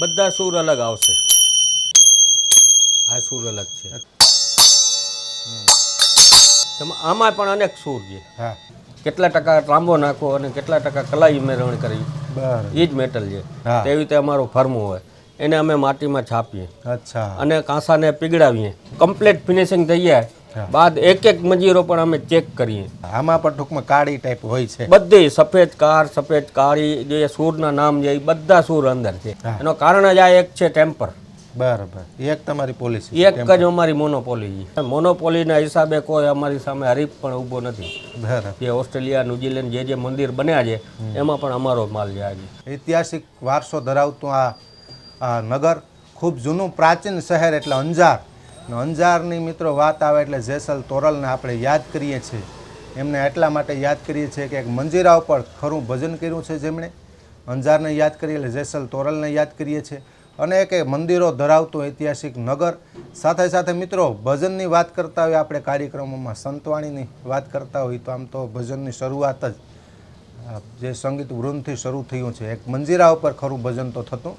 બધા સૂર અલગ આવશે. આ સૂર અલગ છે. આમાં પણ અનેક સૂર છે. હા. કેટલા ટકા લાંબો નાખો અને કેટલા ટકા કલાઈ ઉમેરણી કરવી એ જ મેટલ છે. તેવી રીતે અમારું ફરમું હોય. એને અમે માટીમાં છાપીએ. અચ્છા. અને કાંસાને પીગળાવીએ. કમ્પ્લીટ ફિનિશિંગ થઈ જાય. બાદ એક એક મજીરો પણ અમે ચેક કરીએ. આમાં પણ ટૂંકમાં કાળી ટાઈપ હોય છે. બધી સફેદ કાર સફેદ કાળી જે સૂરના નામ છે એ બધા સૂર અંદર છે. એનો કારણ જ આ એક છે ટેમ્પર. બરાબર. એક તમારી પોલિસી એક જ અમારી મોનોપોલી છે. મોનોપોલીના હિસાબે કોઈ અમારી સામે હરીફ પણ ઊભો નથી. જે ઓસ્ટ્રેલિયા ન્યુઝીલેન્ડ જે જે મંદિર બન્યા છે એમાં પણ અમારો માલ જાય છે ઐતિહાસિક વારસો ધરાવતું આ નગર ખૂબ જૂનું પ્રાચીન શહેર એટલે અંજાર. અંજારની મિત્રો વાત આવે એટલે જેસલ તોરલને આપણે યાદ કરીએ છીએ. એમને એટલા માટે યાદ કરીએ છીએ કે એક મંજીરા ઉપર ખરું ભજન કર્યું છે જેમણે. અંજારને યાદ કરીએ એટલે જેસલ તોરલને યાદ કરીએ છીએ. અને એક એ મંદિરો ધરાવતું ઐતિહાસિક નગર. સાથે સાથે મિત્રો, ભજનની વાત કરતા હોય, આપણે કાર્યક્રમોમાં સંતવાણીની વાત કરતા હોય, તો આમ તો ભજનની શરૂઆત જ જે સંગીત વૃંદથી શરૂ થયું છે. એક મંજીરા ઉપર ખરું ભજન તો થતું.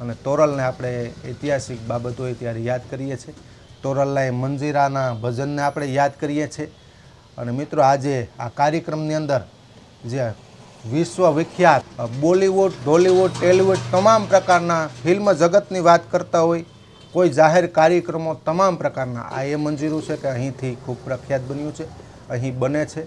અને તોરલને આપણે ઐતિહાસિક બાબત હોય ત્યારે યાદ કરીએ છીએ. એ મંજીરાના ભજનને આપણે યાદ કરીએ છીએ. અને મિત્રો, આજે આ કાર્યક્રમની અંદર જે વિશ્વ વિખ્યાત બોલિવૂડ ઢોલિવૂડ ટેલિવૂડ તમામ પ્રકારના ફિલ્મ જગતની વાત કરતા હોય, કોઈ જાહેર કાર્યક્રમો તમામ પ્રકારના, આ એ મંજીરું છે કે અહીંથી ખૂબ પ્રખ્યાત બન્યું છે, અહીં બને છે.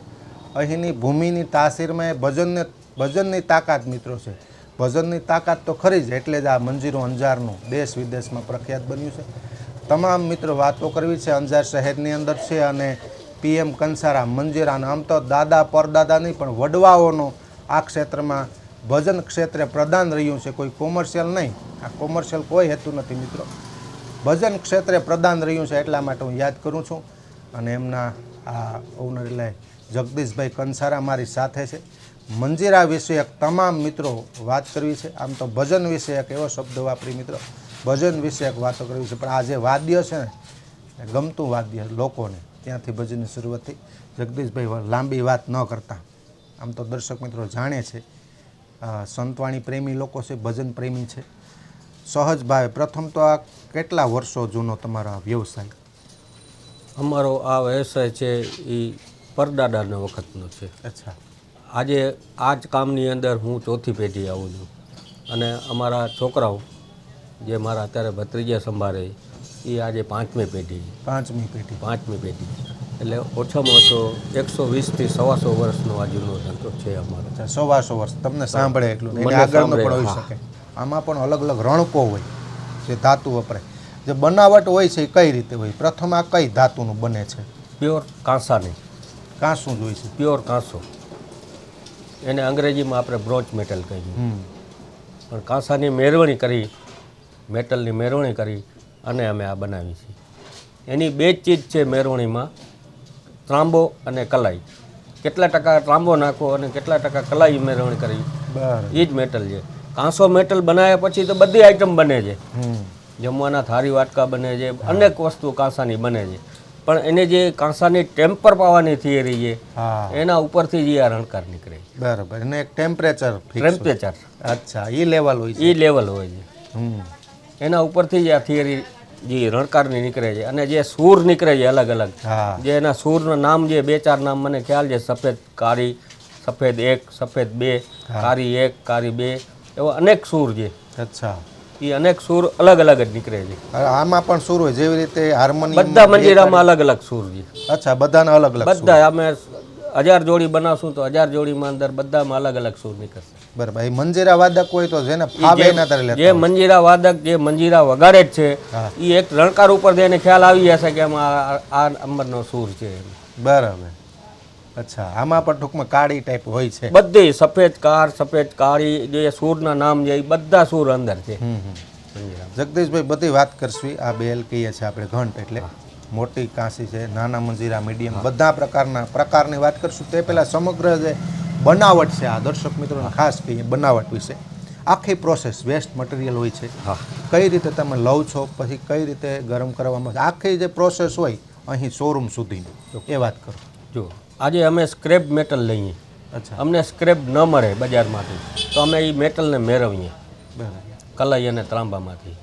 અહીંની ભૂમિની તાસીરમાં એ ભજનને, ભજનની તાકાત મિત્રો છે. ભજનની તાકાત તો ખરી જ, એટલે જ આ મંજીરો અંજારનું દેશ વિદેશમાં પ્રખ્યાત બન્યું છે. તમામ મિત્રો વાતો કરવી છે અંજાર શહેરની અંદર છે અને પીએમ કંસારા મંજીરાના આમ તો દાદા પરદાદા નહીં પણ વડવાઓનો આ ક્ષેત્રમાં ભજન ક્ષેત્રે પ્રદાન રહ્યું છે, કોઈ કોમર્શિયલ નહીં. આ કોમર્શિયલ કોઈ હેતુ નથી મિત્રો. ભજન ક્ષેત્રે પ્રદાન રહ્યું છે એટલા માટે હું યાદ કરું છું અને એમના આ ઓનર એટલે જગદીશભાઈ કંસારા મારી સાથે છે. મંજીરા વિષયક તમામ મિત્રો વાત કરવી છે. આમ તો ભજન વિષયક એવો શબ્દ વાપરી મિત્રો. ભજન વિશે એક વાતો કરવી છે. પણ આ જે વાદ્ય છે ને ગમતું વાદ્ય લોકોને. ત્યાંથી ભજનની શરૂઆત થઈ. જગદીશભાઈ લાંબી વાત ન કરતા. આમ તો દર્શક મિત્રો જાણે છે સંતવાણી પ્રેમી લોકો છે ભજન પ્રેમી છે. સહજ ભાવે પ્રથમ તો આ કેટલા વર્ષો જૂનો તમારો વ્યવસાય? અમારો આ વ્યવસાય છે એ પરદાદાના વખતનો છે. અચ્છા. આજે આ જ કામની અંદર હું ચોથી પેઢી આવું છું. અને અમારા છોકરાઓ જે મારા અત્યારે ભત્રીજા સંભાળે એ આજે પાંચમી પેઢી. પાંચમી પેઢી. પાંચમી પેઢી. એટલે ઓછામાં ઓછો એકસો વીસથી સવાસો વર્ષનો આ જૂનો ધંધો છે અમારો. સવાસો વર્ષ. તમને સાંભળે એટલું. આગળ આગળનો પણ હોઈ શકે. આમાં પણ અલગ અલગ રણકો હોય જે ધાતુ વપરાય. જે બનાવટ હોય છે એ કઈ રીતે હોય? પ્રથમ આ કઈ ધાતુનું બને છે? પ્યોર કાંસાની. કાંસું શું જોઈ છે. પ્યોર કાંસો. એને અંગ્રેજીમાં આપણે બ્રોચ મેટલ કહીએ. પણ કાંસાની મેળવણી કરી મેટલની મેળવણી કરી અને અમે આ બનાવી છે. એની બે જ ચીજ છે મેળવણીમાં ત્રાંબો અને કલાઈ. કેટલા ટકા ત્રાંબો નાખો અને કેટલા ટકા કલાઈ મેળવણી કરવી એ જ મેટલ છે. કાંસો મેટલ બનાવ્યા પછી તો બધી આઈટમ બને છે. જમવાના થારી વાટકા બને છે અનેક વસ્તુ કાંસાની બને છે. પણ એને જે કાંસાની ટેમ્પર પાવાની થિયરી છે એના ઉપરથી જ આ રણકાર નીકળે છે. બરાબર. એને એક ટેમ્પરેચર ટેમ્પરેચર અચ્છા એ લેવલ હોય છે. એ લેવલ હોય છે. એના ઉપરથી જ આ થિયરી જે રણકારની નીકળે છે અને જે સૂર નીકળે છે અલગ અલગ. જે એના સૂરના નામ જે બે ચાર નામ મને ખ્યાલ છે સફેદ કારી સફેદ એક સફેદ બે કારી એક કારી બે એવા અનેક સૂર છે. અચ્છા. એ અનેક સૂર અલગ અલગ જ નીકળે છે. આમાં પણ સુર હોય જેવી રીતે હાર્મોનિયમ બધા મંજીરામાં અલગ અલગ સૂર છે. અચ્છા બધાના અલગ અલગ બધા અમે હજાર જોડી બનાવશું તો હજાર જોડીમાં અંદર બધામાં અલગ અલગ સૂર નીકળશે. બરાબર. એ મંજીરા વાદક હોય તો જેને ફાવે એના તરે લેતા જે મંજીરા વાદક જે મંજીરા વગાડે જ છે એ એક રણકાર ઉપર એને ખ્યાલ આવી જશે કે આમાં આ- અંબરનો સૂર છે. બરાબર. અચ્છા આમાં પણ ટૂંકમાં કાળી ટાઈપ હોય છે. બધી સફેદ કાર સફેદ કાળી જે સૂરના નામ છે એ બધા સૂર અંદર છે. જગદીશભાઈ બધી વાત કરશું. આ બેલ કહીએ છીએ આપણે ઘંટ એટલે. મોટી કાંસી છે નાના મંજીરા મીડિયમ બધા પ્રકારના પ્રકારની વાત કરશું. તે પહેલાં સમગ્ર જે બનાવટ છે આ. દર્શક મિત્રોને ખાસ કહીએ બનાવટ વિશે. આખી પ્રોસેસ વેસ્ટ મટીરિયલ હોય છે. હા. કઈ રીતે તમે લવ છો પછી કઈ રીતે ગરમ કરવામાં આખી જે પ્રોસેસ હોય અહીં શોરૂમ સુધીની. એ વાત કરો. જો આજે અમે સ્ક્રેપ મેટલ લઈએ. અચ્છા. અમને સ્ક્રેપ ન મળે બજારમાંથી તો અમે એ મેટલને મેળવીએ. બરાબર. કલાઈ અને ત્રાંબામાંથી.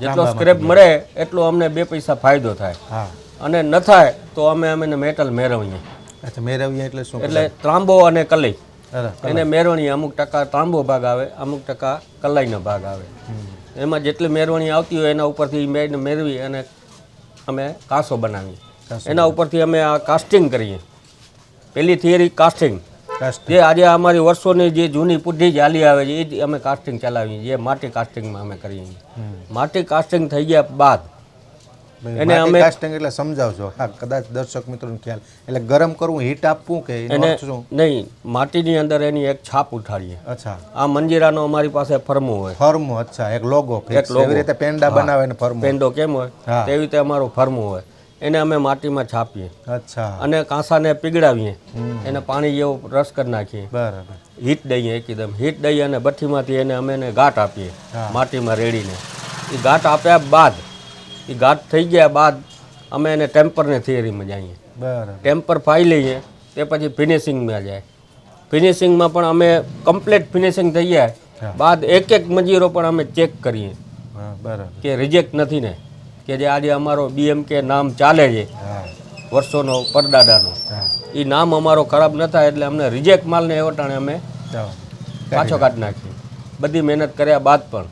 જેટલો સ્ક્રેપ મળે એટલો અમને બે પૈસા ફાયદો થાય. હા. અને ન થાય તો અમે અમે મેટલ મેળવીએ. અચ્છા મેળવીએ એટલે શું એટલે ત્રાંબો અને કલઈ. એને મેળવણી અમુક ટકા ત્રાંબો ભાગ આવે અમુક ટકા કલાઈનો ભાગ આવે. એમાં જેટલી મેળવણી આવતી હોય એના ઉપરથી મેં મેળવી અને અમે કાંસો બનાવીએ. એના ઉપરથી અમે આ કાસ્ટિંગ કરીએ. પેલી થિયરી કાસ્ટિંગ કાસ્ટ જે આજે અમારી વર્ષોની જે જૂની પુઢી ચાલી આવે છે એ જ અમે કાસ્ટિંગ ચલાવીએ જે માટી કાસ્ટિંગમાં અમે કરીએ છીએ. માટી કાસ્ટિંગ થઈ ગયા બાદ એને અમે- કાસ્ટિંગ એટલે સમજાવજો. હા કદાચ દર્શક મિત્રોને ખ્યાલ. એટલે ગરમ કરવું હીટ આપવું કે એને નહીં માટીની અંદર એની એક છાપ ઉઠાડીએ. અચ્છા. આ મંજીરાનો અમારી પાસે ફર્મો હોય. ફર્મો અચ્છા એક લોગો એક એવી રીતે પેંડા બનાવે ને ફર્મો. પેંડો કેમ હોય? તેવી રીતે અમારો ફર્મો હોય. એને અમે માટીમાં છાપીએ. અચ્છા. અને કાંસાને પીગળાવીએ. એને પાણી જેવો રસ કરી નાખીએ. બરાબર. હીટ દઈએ એકદમ. હીટ દઈએ અને ભઠ્ઠીમાંથી એને અમે એને ગાંઠ આપીએ માટીમાં રેડીને. એ ગાંઠ આપ્યા બાદ એ ઘાટ થઈ ગયા બાદ અમે એને ટેમ્પરને થિયરીમાં જઈએ. બરાબર. ટેમ્પર ફાઈ લઈએ તે પછી ફિનિશિંગમાં જાય. ફિનિશિંગમાં પણ અમે કમ્પ્લીટ ફિનિશિંગ થઈ જાય બાદ એક એક મજીરો પણ અમે ચેક કરીએ. બરાબર. કે રિજેક્ટ નથી ને. કે જે આજે અમારો બીએમકે નામ ચાલે છે વર્ષોનો પરદાદાનો. એ નામ અમારો ખરાબ ન થાય એટલે અમને રિજેક્ટ માલને એવો ટાણે અમે પાછો કાઢી નાખીએ. બધી મહેનત કર્યા બાદ પણ.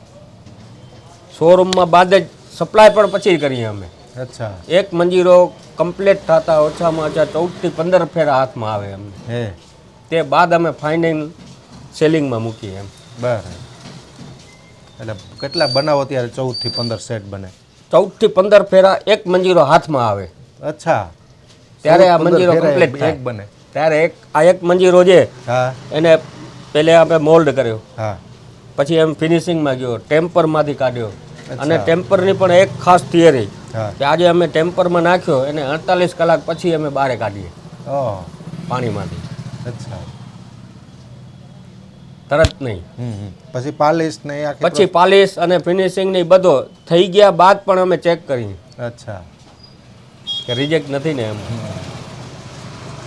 શોરૂમમાં બાદ જ સપ્લાય પણ પછી કરીએ અમે. અચ્છા. એક મંજીરો કમ્પ્લીટ થતા ઓછામાં ઓછા ચૌદથી પંદર ફેરા હાથમાં આવે અમને હે. તે બાદ અમે ફાઇનલ સેલિંગમાં મૂકીએ એમ. બરાબર. એટલે કેટલા બનાવો ત્યારે ચૌદથી પંદર સેટ બને? ચૌદથી પંદર ફેરા એક મંજીરો હાથમાં આવે. અચ્છા. ત્યારે આ 14, 15 મંજીરો કમ્પ્લીટ એક બને. ત્યારે એક આ એક મંજીરો છે એને પહેલે આપણે મોલ્ડ કર્યો. હા. પછી એમ ફિનિશિંગમાં ગયો ટેમ્પરમાંથી કાઢ્યો. અને ટેમ્પરની પણ એક ખાસ થિયરી કે આજે અમે ટેમ્પરમાં નાખ્યો એને અડતાલીસ કલાક પછી અમે બહાર કાઢીએ પાણીમાંથી. અચ્છા. તરત નહીં. પછી પાલિશ ને પછી પાલિશ અને ફિનિશિંગ ને બધો થઈ ગયા બાદ પણ અમે ચેક કરીએ. અચ્છા. કે રિજેક્ટ નથી ને એમ.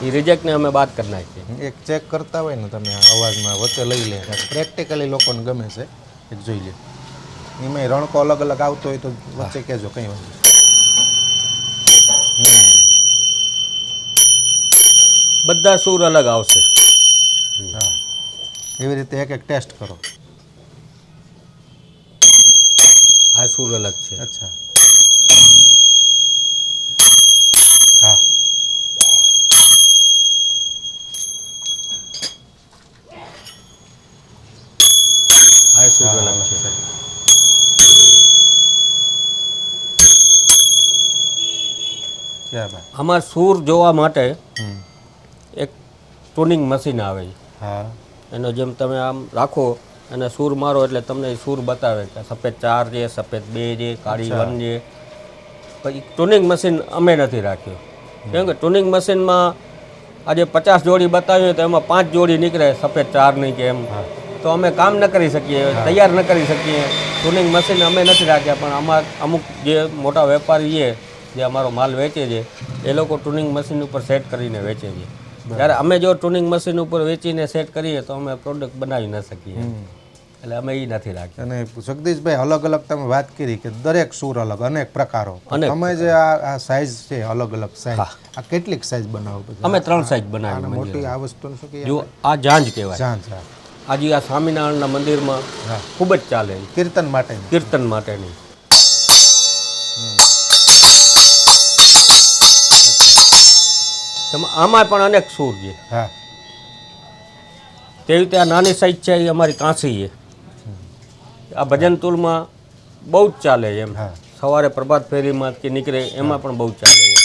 એ રિજેક્ટને અમે બાદ કરી નાખીએ. એક ચેક કરતા હોય ને તમે અવાજમાં વચ્ચે લઈ લે. પ્રેક્ટિકલી લોકોને ગમે છે. એક જોઈ લે. એમાં રણકો અલગ અલગ આવતો હોય તો વચ્ચે કહેજો કંઈ વાંધો. બધા સૂર અલગ આવશે. હા. એવી રીતે એક એક ટેસ્ટ કરો. આ સૂર અલગ છે. અચ્છા. હા. આ સૂર અલગ છે ક્યાં બાત આમાં સૂર જોવા માટે એક ટ્યુનિંગ મશીન આવે છે. હા. એનો જેમ તમે આમ રાખો અને સૂર મારો એટલે તમને એ સૂર બતાવે કે સફેદ ચાર છે સફેદ બે છે કાળી વન છે. પછી ટ્યુનિંગ મશીન અમે નથી રાખ્યું. કેમ કે ટ્યુનિંગ મશીનમાં આજે પચાસ જોડી બતાવી હોય તો એમાં પાંચ જોડી નીકળે સફેદ ચારની કે એમ. તો અમે કામ ન કરી શકીએ તૈયાર ન કરી શકીએ. ટ્યુનિંગ મશીન અમે નથી રાખ્યા પણ અમાર અમુક જે મોટા વેપારી છે જે અમારો માલ વેચે છે એ લોકો ટુનિંગ મશીન ઉપર સેટ કરીને વેચે છે. જ્યારે અમે જો ટુનિંગ મશીન ઉપર વેચીને સેટ કરીએ તો અમે પ્રોડક્ટ બનાવી ન શકીએ. એટલે અમે એ નથી રાખી અને જગદીશભાઈ અલગ અલગ તમે વાત કરી કે દરેક સૂર અલગ અનેક પ્રકારો. અને અમે જે આ સાઈઝ છે અલગ અલગ સાઈઝ આ કેટલીક સાઈઝ બનાવો અમે ત્રણ સાઈઝ આને બનાવી મોટી આ વસ્તુ શું જો આ જાંજ કહેવાય. જાંજ. આજે આ સ્વામિનારાયણના મંદિરમાં ખૂબ જ ચાલે. કીર્તન માટે કીર્તન માટેની. આમાં પણ અનેક સૂર છે. હા. તેવી રીતે આ નાની સાઈઝ છે એ અમારી કાંસી છે. આ ભજન તુલમાં બહુ જ ચાલે છે એમ. સવારે પ્રભાત ફેરીમાં કે નીકળે એમાં પણ બહુ ચાલે છે.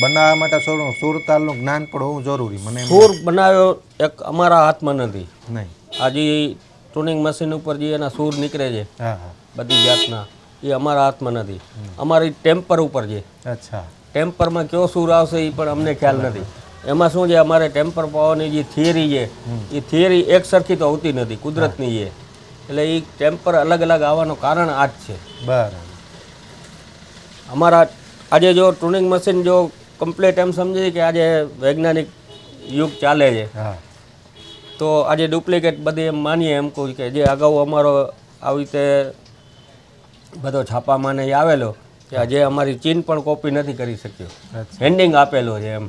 બનાવવા માટે સોરું સુર તાલનું જ્ઞાન પણ હોવું જરૂરી મને સુર બનાવ્યો એક અમારા હાથમાં નથી. નહીં. આજે ટ્યુનિંગ મશીન ઉપર જે એના સૂર નીકળે છે હા હા. બધી જાતના. એ અમારા હાથમાં નથી. અમારી ટેમ્પર ઉપર છે. અચ્છા. ટેમ્પરમાં કયો સૂર આવશે એ પણ અમને ખ્યાલ નથી. એમાં શું છે અમારે ટેમ્પર પાવાની જે થિયરી છે એ થિયરી એક સરખી તો આવતી નથી કુદરતની છે. એટલે એ ટેમ્પર અલગ અલગ આવવાનું કારણ આ જ છે. બરાબર. અમારા આજે જો ટ્રુનિંગ મશીન જો કમ્પ્લીટ એમ સમજીએ કે આજે વૈજ્ઞાનિક યુગ ચાલે છે હા. તો આજે ડુપ્લિકેટ બધી એમ માનીએ એમ કહું કે જે અગાઉ અમારો આવી રીતે બધો છાપામાં એ આવેલો કે આજે અમારી ચીન પણ કોપી નથી કરી શક્યો. હેન્ડિંગ આપેલો છે એમ.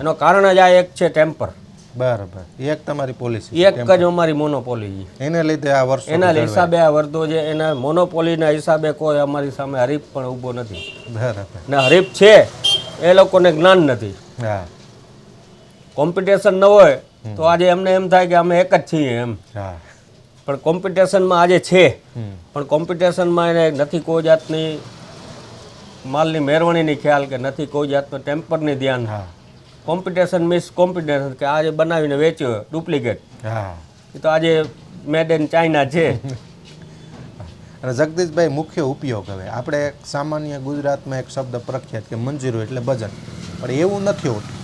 એનો કારણ જ આ એક છે ટેમ્પર બરાબર. એક તમારી પોલિસી એક જ અમારી મોનોપોલી એને લીધે આ વર્ષ એના હિસાબે આ વર્ધો છે એના મોનોપોલીના હિસાબે કોઈ અમારી સામે હરીફ પણ ઊભો નથી. બરાબર. ને હરીફ છે એ લોકોને જ્ઞાન નથી. હા. કોમ્પિટિશન ન હોય તો આજે એમને એમ થાય કે અમે એક જ છીએ એમ. હા. પણ કોમ્પિટિશનમાં આજે છે. પણ કોમ્પિટિશનમાં એને નથી કોઈ જાતની માલની મેળવણીની ખ્યાલ કે નથી કોઈ જાતનું ટેમ્પરની ધ્યાન. હા. કોમ્પિટિશન મિસ કોમ્પિટિશન કે આજે બનાવીને વેચ્યો ડુપ્લિકેટ હા. એ તો આજે મેડ ઇન ચાઇના છે. અને જગદીશભાઈ મુખ્ય ઉપયોગ હવે. આપણે સામાન્ય ગુજરાતમાં એક શબ્દ પ્રખ્યાત કે મંજીરો એટલે ભજન. પણ એવું નથી હોતું.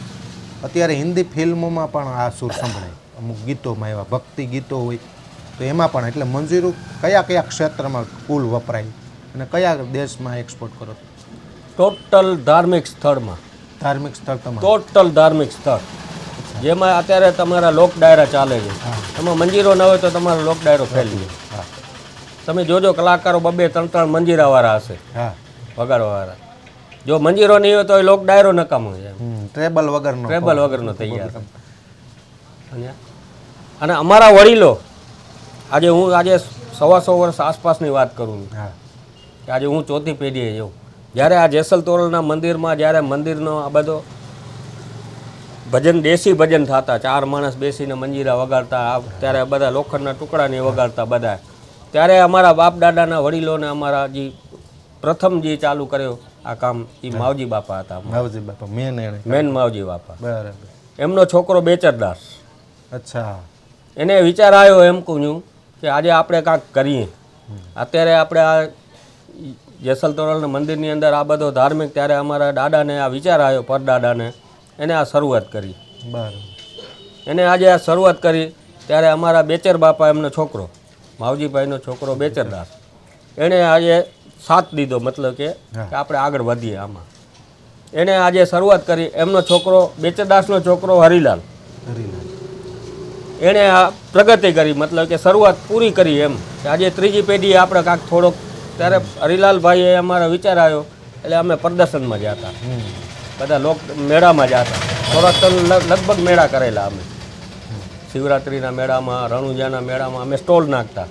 અત્યારે હિન્દી ફિલ્મોમાં પણ આ સુર સંભળાય અમુક ગીતોમાં એવા ભક્તિ ગીતો હોય. તો એમાં પણ એટલે મંજીરું કયા કયા ક્ષેત્રમાં કુલ વપરાય અને કયા દેશમાં એક્સપોર્ટ કરો? ટોટલ ધાર્મિક સ્થળમાં. ધાર્મિક સ્થળ તમારે? ટોટલ ધાર્મિક સ્થળ. જેમાં અત્યારે તમારા લોક ડાયરા ચાલે છે. એમાં મંજીરો ન હોય તો તમારો લોક ડાયરો ફેલી જાય. તમે જોજો કલાકારો બબે ત્રણ ત્રણ મંજીરાવાળા હશે. હા. વગાડવાવાળા. જો મંજીરો નહીં હોય તો એ લોક ડાયરો નકામો છે ટ્રેબલ વગરનો ટ્રેબલ વગરનો થઈ ગયા અને અમારા વડીલો આજે હું આજે સવા સો વર્ષ આસપાસની વાત કરું છું. હા. કે આજે હું ચોથી પેઢીએ જઉં જ્યારે આ જેસલ તોરલના મંદિરમાં જ્યારે મંદિરનો આ બધો ભજન દેશી ભજન થતા ચાર માણસ બેસીને મંજીરા વગાડતા ત્યારે બધા લોખંડના ટુકડાને વગાડતા બધા. ત્યારે અમારા બાપ દાદાના વડીલોને અમારા જે પ્રથમ જે ચાલુ કર્યો આ કામ એ માવજી બાપા હતા માવજી બાપા મેન મેન માવજી બાપા. બરાબર. એમનો છોકરો બેચરદાસ અચ્છા. એને વિચાર આવ્યો એમ કહું છું કે આજે આપણે કાંઈક કરીએ. અત્યારે આપણે આ જેસલ તોરલના મંદિરની અંદર આ બધો ધાર્મિક ત્યારે અમારા દાદાને આ વિચાર આવ્યો પરદાદાને. એને આ શરૂઆત કરી. બરાબર. એને આજે આ શરૂઆત કરી ત્યારે અમારા બેચર બાપા એમનો છોકરો માવજીભાઈનો છોકરો બેચરદાસ એણે આજે સાથ દીધો મતલબ કે કે આપણે આગળ વધીએ આમાં. એણે આજે શરૂઆત કરી. એમનો છોકરો બેચરદાસનો છોકરો હરિલાલ. હરીલાલ. એણે આ પ્રગતિ કરી મતલબ કે શરૂઆત પૂરી કરી એમ. કે આજે ત્રીજી પેઢી આપણે કાંક થોડોક ત્યારે હરિલાલભાઈએ અમારો વિચાર આવ્યો એટલે અમે પ્રદર્શનમાં ગયા હતા. બધા લોક મેળામાં ગયા હતા. થોડાક લગભગ મેળા કરેલા અમે. શિવરાત્રિના મેળામાં રણુજાના મેળામાં અમે સ્ટોલ નાખતા.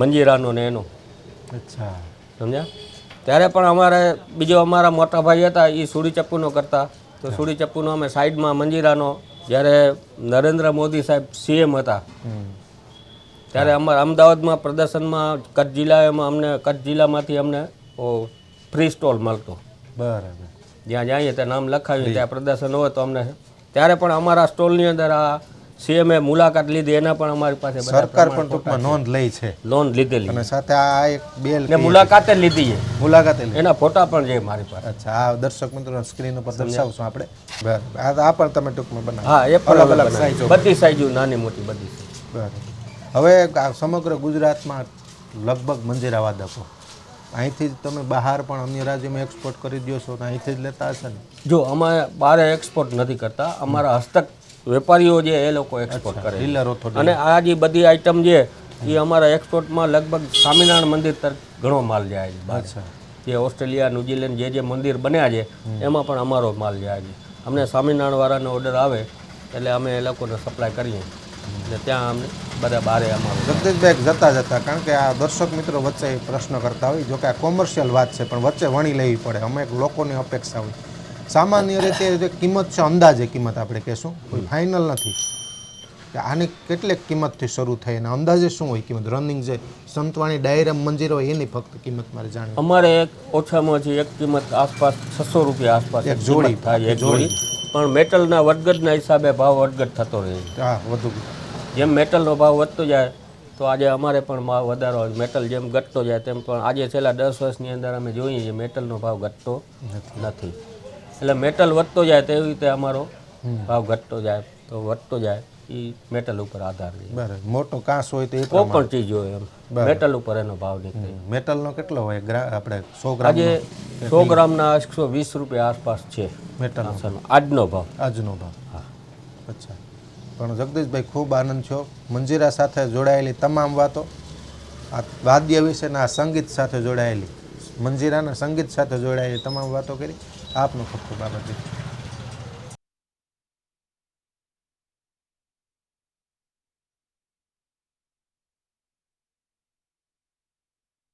મંજીરાનો ને એનો. અચ્છા. સમજ્યા? ત્યારે પણ અમારે બીજો અમારા મોટા ભાઈ હતા એ સુડી ચપ્પુનો કરતા. તો સુડી ચપ્પુનો અમે સાઈડમાં મંજીરાનો જ્યારે નરેન્દ્ર મોદી સાહેબ સીએમ હતા ત્યારે અમારા અમદાવાદમાં પ્રદર્શનમાં કચ્છ જિલ્લામાં અમને કચ્છ જિલ્લામાંથી અમને ફ્રી સ્ટોલ મળતો. બરાબર. જ્યાં જઈએ ત્યાં નામ લખાવ્યું ત્યાં પ્રદર્શન હોય તો અમને ત્યારે પણ અમારા સ્ટોલની અંદર આ સીએમએ મુલાકાત લીધી એના પણ અમારી પાસે સરકાર પણ ટૂંકમાં નોંધ લઈ છે. લોન લીધેલી અને સાથે આ એક બેલ ને મુલાકાતે લીધી છે. મુલાકાતે લે એના ફોટા પણ છે મારી પાસે. અચ્છા આ દર્શક મિત્રો સ્ક્રીન ઉપર દર્શાવશું આપણે. બરાબર. આ પણ તમે ટૂંકમાં બનાવો. હા એ પણ અલગ. સાઈઝો બધી સાઈઝો નાની મોટી બધી બરાબર. હવે આ સમગ્ર ગુજરાતમાં લગભગ મંજીરા વાદકો અહીંથી જ તમે બહાર પણ અન્ય રાજ્યમાં એક્સપોર્ટ કરી દો છો તો અહીંથી જ લેતા હશે ને? જો અમે બારે એક્સપોર્ટ નથી કરતા. અમારા હસ્તક વેપારીઓ જે એ લોકો એક્સપોર્ટ કરે છે. ડીલરો અને આ જે બધી આઈટમ છે એ અમારા એક્સપોર્ટમાં લગભગ સ્વામિનારાયણ મંદિર તરફ ઘણો માલ જાય છે બહાર. જે ઓસ્ટ્રેલિયા ન્યુઝીલેન્ડ જે જે મંદિર બન્યા છે એમાં પણ અમારો માલ જાય છે. અમને સ્વામિનારાયણ વાળાનો ઓર્ડર આવે એટલે અમે એ લોકોને સપ્લાય કરીએ. એટલે ત્યાં અમને બધા બારે અમારું જગદીશભાઈ જતા જતા કારણ કે આ દર્શક મિત્રો વચ્ચે પ્રશ્ન કરતા હોય જો કે આ કોમર્શિયલ વાત છે પણ વચ્ચે વણી લેવી પડે. અમે લોકોની અપેક્ષા હોય. સામાન્ય રીતે જે કિંમત છે અંદાજે કિંમત આપણે કહેશું. કોઈ ફાઇનલ નથી. કે આની કેટલીક કિંમતથી શરૂ થઈ અને અંદાજે શું હોય કિંમત? રનિંગ જે સંતવાણી ડાયરામ મંજીર હોય એની ફક્ત કિંમત મારે જાણવી. અમારે એક ઓછામાં ઓછી એક કિંમત આસપાસ છસો રૂપિયા આસપાસ એક જોડી. થાય એક જોડી. પણ મેટલના વધઘટના હિસાબે ભાવ વધઘટ થતો રહે. હા વધુ. જેમ મેટલનો ભાવ વધતો જાય તો આજે અમારે પણ ભાવ વધારો. મેટલ જેમ ઘટતો જાય તેમ પણ આજે છેલ્લા દસ વર્ષની અંદર અમે જોઈએ છીએ મેટલનો ભાવ ઘટતો નથી. એટલે મેટલ વધતો જાય તેવી રીતે અમારો ભાવ ઘટતો જાય તો વધતો જાય એ મેટલ ઉપર આધાર રહે. બરાબર. મોટો કાંસ હોય તો કોઈ પણ ચીજ હોય એમ. મેટલ ઉપર એનો ભાવ નીકળે. મેટલનો કેટલો હોય? આપણે સો ગ્રામ આજે સો ગ્રામના એકસો વીસ રૂપિયા આસપાસ છે મેટલ આજનો ભાવ. આજનો ભાવ. હા. અચ્છા. પણ જગદીશભાઈ ખૂબ આનંદ છો મંજીરા સાથે જોડાયેલી તમામ વાતો. આ વાદ્ય વિશેના આ સંગીત સાથે જોડાયેલી. મંજીરાના સંગીત સાથે જોડાયેલી તમામ વાતો કરી. આપનો ખૂબ ખૂબ આભાર.